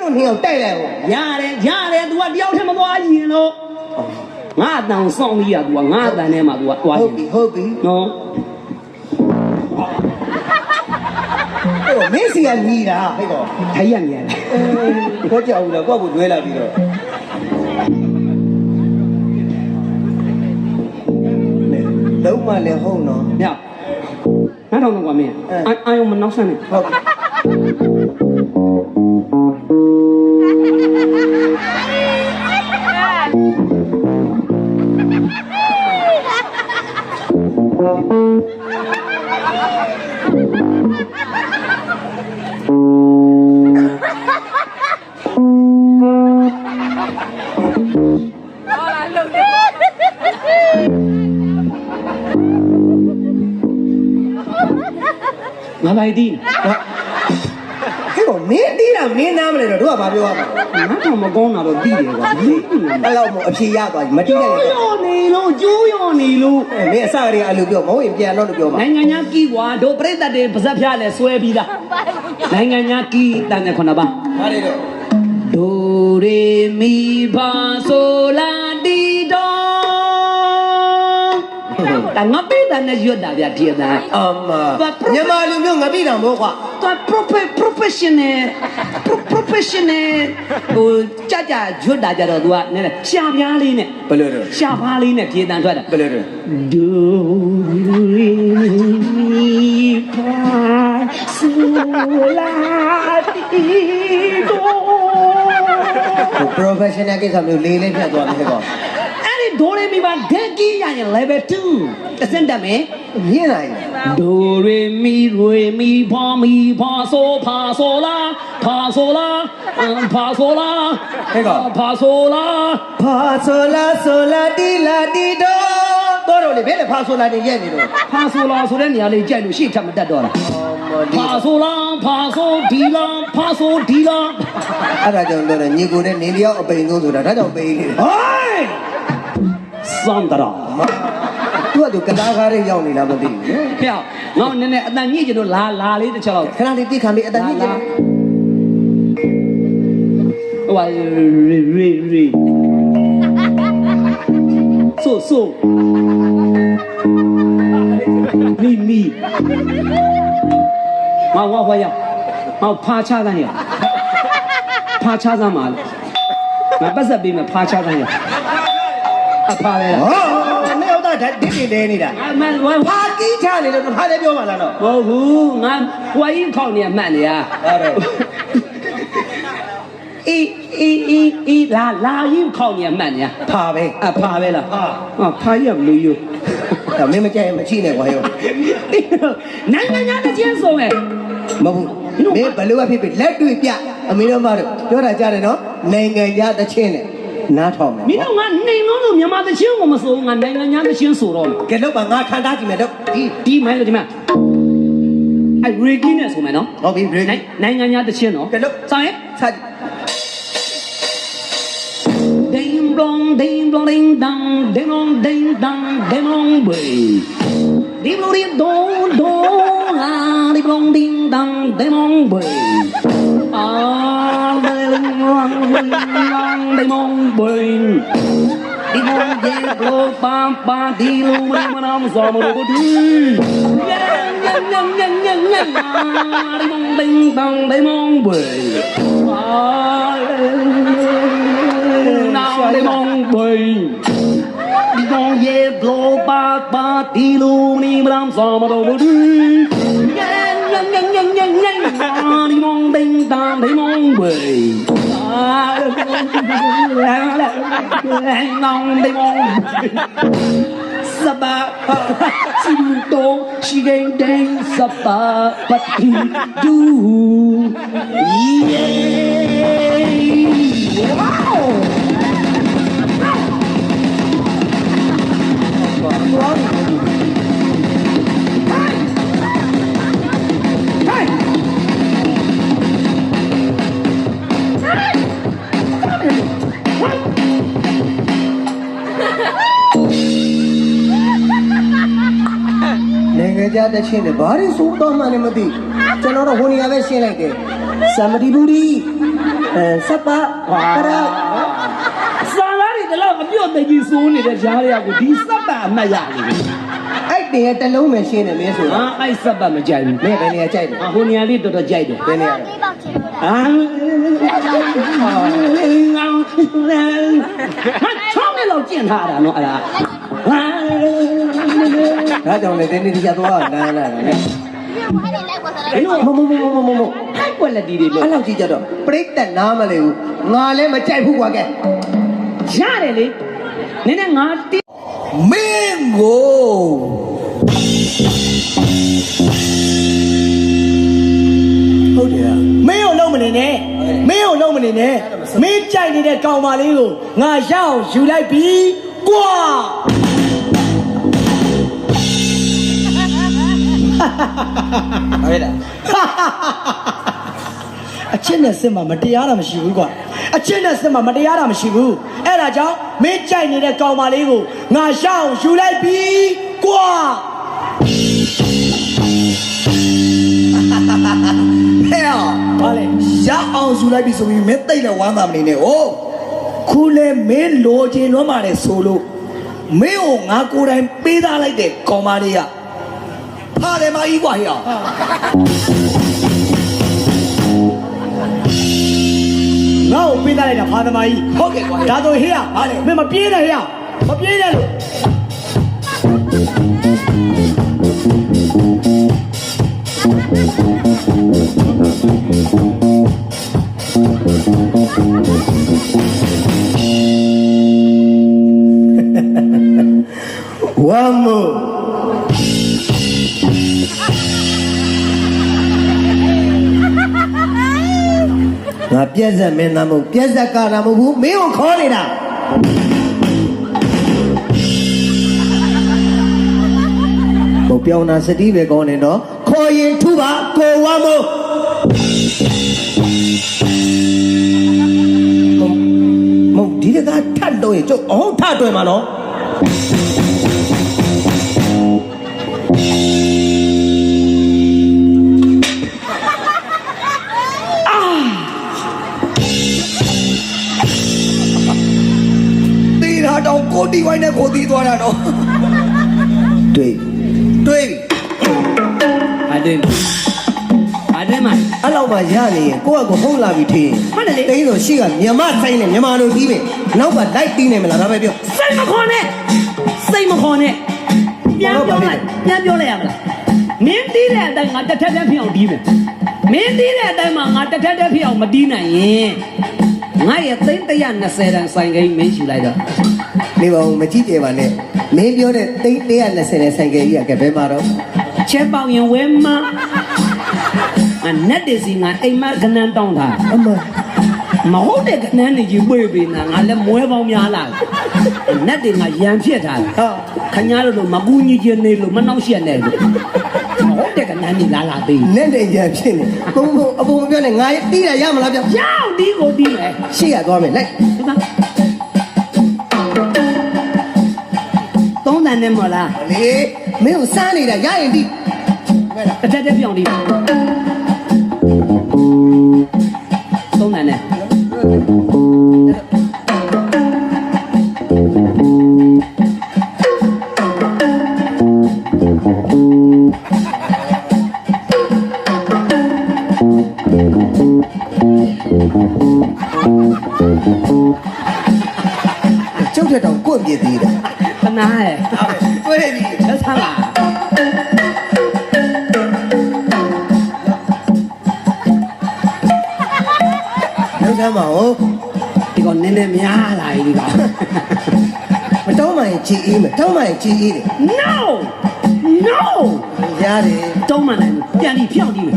တို့နှစ်ယောက်တိုက်လိုက်ဟော ရတယ်ရတယ် तू ကတယောက်တည်းမသွားရင်လို့ငါအတန်ကိုစောင့်ပြီးရ तू ကငါအတန်ထဲမှာ तू ကသွား ဟု ချ တ် င် ပြီဟုတ်ပြီ နော် အဲ့တော့မင်းစီကညီတာဟဲ့ကော ထိုင်ရမြန်တယ် ခေါ်ကြောက်ဘူးလားကိုယ့်ကိုတွဲလာပြီးတော့လုံးမလည်းဟုတ်နော် ညငါတော့တော့ကွာမင်းအာအာယုံမနောက်ဆန်းနဲ့ ဟုတ်ပြီ ငါလိုက်သည်ဟဲ့ကောမင်းတီးတာမင်းနားမလဲတော့တို့ကဘာပြောရမှာငါတော့မကောင်းတာတော့သိတယ်ကွာမင်းအဲ့လောက်မို့အဖြေရသွားပြီမတီးကျိုးလိုက်ရင်ရောနေလို့ကျိုးရောနေလို့အဲမင်းအစကတည်းကအဲ့လိုပြောမဟုတ်ရင်ပြန်တော့လို့ပြောပါနိုင်ငံညာကီကွာတို့ပြိတ္တတွေပါဇက်ဖျားလဲဆွဲပြီးသားနိုင်ငံညာကီတန်တဲ့ခုနပါ ဟာလေတော့ ဒိုရေမီဖာဆိုလာ တငါပေးတဲ့နဲ့ရွတ်တာဗျတည်သားအမမြန်မာလူမျိုးငါပြည်တော်မို့ကွာသူ profe professional pro- professional ဟိုကြကြရွတ်တာကြတော့ तू ကနည်းနည်းရှာပြားလေးနဲ့ဘယ်လိုတော့ရှာဖားလေးနဲ့ပြေးတန်ထွက်တာဘယ်လိုတော့ဒိုရေမီဖာဆိုလာတီဒေါ professional ကိစ္စမျိုးလေးလေးဖြတ်သွားပြီဟဲ့ကောအဲ့ ဒီဒိုရေမီပါဂက်ကြီးရရင် level 2တစ်စင့်တက်မယ်မြင်လာရင်ဒိုရေမီရေမီဖာမီဖာဆိုဖာဆိုလာဖာဆိုလာအမ်ဖာဆိုလာဖာဆိုလာဖာဆိုလာဆိုလာတီလာတီတော့တော့တော့လေဘယ်လဲဖာဆိုလာနေရက်နေတော့ဖာဆိုလာဆိုတဲ့နေရာလေးကြိုက်လို့ရှေ့ထပ်မတက်တော့လားဒီဖာဆိုလာဖာဆိုဒီလာဖာဆိုဒီလာအဲ့ဒါကြောင့်တော့ညီကိုနဲ့နင်းတယောက်အပိန်ဆုံးဆိုတာဒါကြောင့်ပိန်နေတယ်ဟို င်းစံတရာသူကသူကတားကားလေးရောက်နေလားမသိဘူးနော်ဖျောက်ငေါနည်းနည်းအတန်ညစ်ကျတို့လာလာလေးတစ်ချက်တော့ခဏလေးတိခံပြီးအတန်ကြီးကျဟိုဟာရီရီရီဆိုဆိုမီမီမဝါဝါရမဖာချတဲ့ရဖာချသမ်းပါလေငါပတ်ဆက်ပေးမယ်ဖာချတဲ့ရ အဖာလေဟောနေတော့ဒါဒစ်တင်နေနေတာအမန်ဝါဖာကီးချနေတယ်ဖာလည်းပြောမှလားတော့ဟုတ်ဘူးငါဝိုင်းခေါင်းနေမှန်နေရအဲ့တော့အေးအေးအေးအေးလာလာရင်ခေါင်းနေမှန်နေဖာပဲအဖာပဲလားဖာဟာဖာရမလို့ယူဒါမင်းမကြိုက်ရင်မချိနဲ့ကွာဟဲ့နိုင်ငံညာတစ်ချင်းဆိုမယ်မဟုတ်ဘူးမင်းဘယ်လိုအဖြစ်ဖြစ်လက်တွေ့ပြအမေတို့မတို့ပြောတာကြားတယ်နော်နိုင်ငံရသချင်းနဲ့ နားထောင်မယ်မင်းတို့ငါနေလုံးလို့မြန်မာတစ်ချင်းကိုမဆိုငါနိုင်ငံညာတစ်ချင်းဆိုတော့မယ်ကဲတော့ပါငါခံထားကြည့်မယ်တော့ဒီဒီမိုင်းလို့ဒီမှာအဲရေကင်းနဲ့ဆိုမယ်နော်ဟုတ်ပြီ ready နိုင်ငံညာတစ်ချင်းနော်ကဲလို့စောင်းရဲ့ဆက် Ding dong ding dong ding dong ding dong ding dong ding dong bay. Ding dong ding dong dong ah ding dong ding dong ding dong bay. Ah ding dong Raymond Bain Dimon Diablo Pampa Dilu Manam Sama Robodi Yang yang yang yang yang yang Raymond Ding Dong Raymond Bain Now Raymond Bain Dimon Diablo Pampa Dilu Manam Sama Robodi Yang yang yang yang yang yang Raymond Ding Dong Raymond Bain Saba, she mon sapa xin tô chi đen đen sapa နိုင်ငံခြားတချင်းနဲ့ဘာတွေစိုးတော့မှလည်းမသိကျွန်တော်တော့ဟိုနေရာပဲရှင်းလိုက်တယ်စမတီဘူးဒီအဲစပ်ပါကရာစာသားတွေတလောက်အပြော့သိကြီးစိုးနေတဲ့ဈားတွေကကိုဒီစက်ပါအမှတ်ရနေပြီအဲ့တင်ရဲ့တစ်လုံးပဲရှင်းတယ်မင်းဆိုဟာတော့အဲ့စက်ပါမကြိုက်ဘူးမင်းဘယ်နေရာကြိုက်တယ်အဟိုနေရာလေးတော်တော်ကြိုက်တယ်ဘယ်နေရာလဲအာဟာချောင်းနဲ့လောက်ကျင့်ထားတာနော်အဲ့ဒါဟာ ဒါကြောင့်လေတင်းတင်းကြသွားလမ်းလာတာလေအဲ့တော့မမမမမမဟိုက်ကွက်လက်တီတွေလို့အဲ့လောက်ကြီးကြတော့ပြိတ္တနားမလဲဘူးငါလည်းမကြိုက်ဘူးကွာကဲရတယ်လေနည်းနည်းငါတိမင်းကိုဟုတ်တယ်မင်းကိုလုံးမနေနဲ့မင်းကိုလုံးမနေနဲ့မင်းကြိုက်နေတဲ့ကောင်မလေးကိုငါရအောင်ယူလိုက်ပြီကွာ ဟုတ်လားအချစ်နဲ့စစ်မှာမတရားတာမရှိဘူးကွာအချစ်နဲ့စစ်မှာမတရားတာမရှိဘူးအဲ့ဒါကြောင့်မင်းကြိုက်နေတဲ့ကောင်မလေးကိုငါရအောင်ယူလိုက်ပြီကွာဟဲ့အောင်ဟာလေရအောင်ယူလိုက်ပြီဆိုပြီးမင်းတိတ်လည်းဝမ်းသာမနေနဲ့ဟိုခုလေမင်းလိုချင်လွမ်းပါတယ်ဆိုလို့မင်းကိုငါကိုယ်တိုင်ပေးသားလိုက်တဲ့ကောင်မလေးက ဖာတယ်မကြီးကွာဟဲ့အောင်ငါ့ကိုပေးသားလိုက်တာဖာသမားကြီးဟုတ်ကဲ့ကွာဒါဆိုဟေ့ရဟာလေမင်းမပြေးနဲ့ဟေ့ရမပြေးနဲ့လို့ ငါပြက်ဆက်မင်းသားမဟုတ်ပြက်ဆက်ကာတာမဟုတ်ဘူးမင်းကိုခေါ်နေတာဘုပြောင်းတာစတိပဲကောင်းနေတော့ခေါ်ရင်ထုပါကိုဝမ်းမို့မဟုတ်ဒီတကထတ်တော့ရင်ကျုပ်အောင်ထတွေ့မှာနော် ကိုတီဝိုင်းနဲ့ကိုတီသွားတာတော့တွေ့တွေ့ပြီအတင်းအတင်းမအဲ့လောက်မှရနေရင်ကိုယ့်အကိုဟုတ်လာပြီထင်ဟုတ်တယ်လေတိန်းဆိုရှိကမြန်မာဆိုင်နဲ့မြန်မာလိုပြီးပြီနောက်ကလိုက်ပြီးနေမလားဒါပဲပြောစိတ်မခေါ်နဲ့စိတ်မခေါ်နဲ့ပြန်ပြောလိုက်ပြန်ပြောလိုက်ရမလားမင်းတီးတဲ့အတိုင်းငါတစ်ထက်တစ်ဖြစ်အောင်တီးမယ်မင်းတီးတဲ့အတိုင်းမှာငါတစ်ထက်တစ်ဖြစ်အောင်မတီးနိုင်ရင်ငါရဲ့သိန်း120တန်ဆိုင်ကိန်းမင်းယူလိုက်တော့ နေပါဦးမကြည့်ကြပါနဲ့မင်းပြောတဲ့တိန်း120နဲ့ဆိုင်ကယ်ကြီးကဘယ်မှာတော့ချက်ပေါင်ရင်ဝဲမအနက်တစီငါအိမ်မကနန်းတောင်းတာအမမဟုတ်တဲ့ကနန်းနေကြီးပွေပေးနာငါလည်းမွဲပေါင်းများလာနက်တွေငါရံဖြစ်ထားတယ်ဟာခညာတို့လိုမကူညီချင်နေလို့မနှောက်ရှက်နေလို့မဟုတ်တဲ့ကနန်းနေလာလာသေးနဲ့တဲ့ရံဖြစ်နေဘုံဘုံအပေါ်မပြောနဲ့ငါတီးရရမလားပြောရောက်ဒီကိုဒီမယ်ရှေ့ရသွားမယ်လိုက်ဒီမှာသုံး တန်နဲ့မလားလေမင်းကိုစားနေတာရရင်ဒီမဲ့လားတစ်ထက်တစ်ပြောင်းဒီသုံးတန်နဲ့ကျုပ်တဲ့တောင်ကွန့်ပြစ်သေးတယ်ခနာရဲ့ ဒီကောင်နည်းနည်းများလာပြီဒီကောင်မတောင်းမှရင်ကြည်အေးမယ်တောင်းမှရင်ကြည်အေးတယ် no no ရတယ်တုံးမနိုင်ဘူးပြန်ပြီးဖြောင်းကြည့်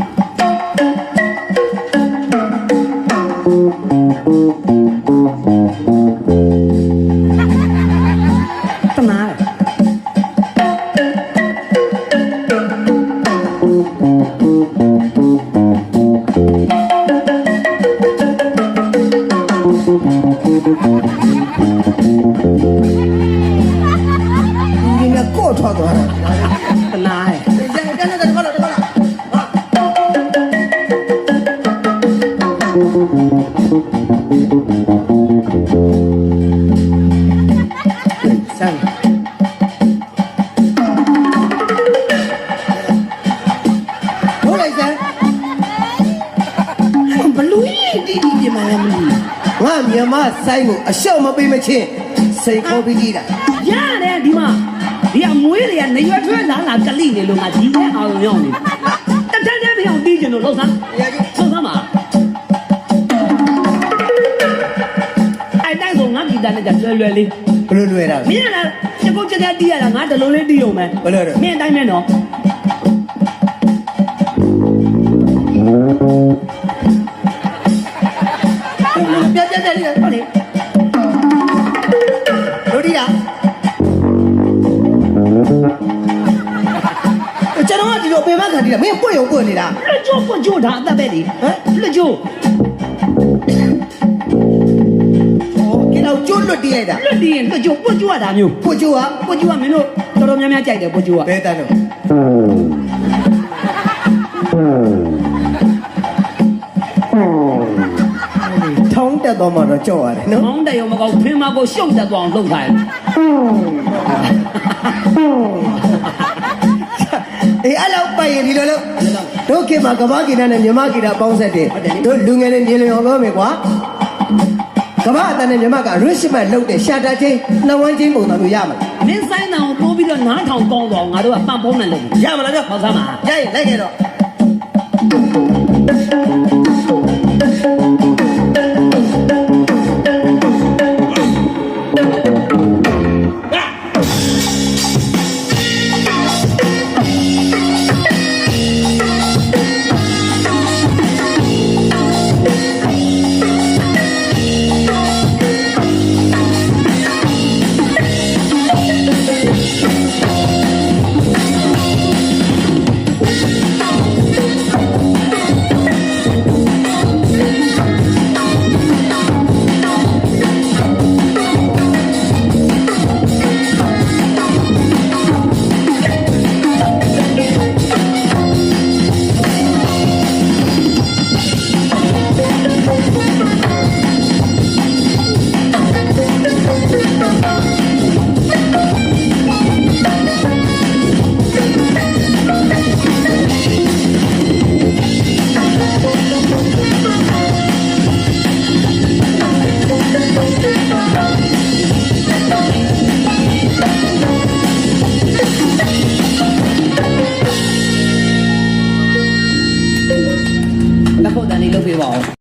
ဒီကကော့ထွက်သွားတာတနာရဲ့တက်တက်တက်တက်တက်တက်ဘလူးဒီဒီဒီမလာမလို့ ငါမြန်မာဆိုင်ကိုအရှော့မပေးမချင်းစိတ်ခေါ်ပြီးကြည့်တာရတယ်ဒီမှာဒီအမွေးတွေကနေရွက်ထွဲလာလာကလိနေလို့ငါဒီထဲအောင်ရောက်နေတတတဲ့ပြောင်းပြီးကျင်လို့လောက်စားလောက်စားမှာအဲ့တိုင်းဆိုငါပြည်သားနဲ့ကြလွယ်လွယ်လေးဘယ်လိုလွယ်တာမင်းကလည်းချက်ကုတ်ချက်ချက်တီးရတာငါတလုံးလေးတီးအောင်မယ်ဘယ်လိုလဲမင်းအတိုင်းမဲ့နော် ပြပြပြပြဟုတ်လေတို့ဒီလားကျွန်တော်ကဒီလိုပင်မခံတီးတာမင်းပွင့်ရုံပွင့်နေတာလွတ်ကျိုးပွတ်ကျိုးဒါအသက်ပဲဒီဟမ်လွတ်ကျိုးဟောကဲတော့ကျွတ်လွတ်တီးလိုက်တာလွတ်တည်ရင်လွတ်ကျိုးပွတ်ကျိုးရတာမျိုးပွတ်ကျိုးကပွတ်ကျိုးကမင်းတို့တော်တော်များများကြိုက်တယ်ပွတ်ကျိုးကဘယ်တန်းတော့ တက်တော့မှတော့ကြောက်ရတယ်နော်မောင်းတယ်ရောမကောက်ဖင်းမကိုရှုပ်တက်သွားအောင်လုပ်ထားတယ်အေးအဲ့လောက်ပိုက်ရင်ဒီလိုလို့တို့ခေတ်မှာကမ္ဘာကိနာနဲ့မြန်မာကိနာပေါင်းဆက်တယ်တို့လူငယ်တွေမြေလျော်ပြောမယ်ကွာကမ္ဘာအတန်နဲ့မြန်မာကရစ်ရှမတ်လုပ်တဲ့ရှာတာချင်းနှဝမ်းချင်းပုံစံမျိုးရမှာမင်းဆိုင်တောင်ပိုးပြီးတော့နားထောင်ကောင်းသွားအောင်ငါတို့ကပန့်ဖုံးနဲ့လုပ်ရမှာလားပြောဟောသားမှာရရင်လိုက်ခဲ့တော့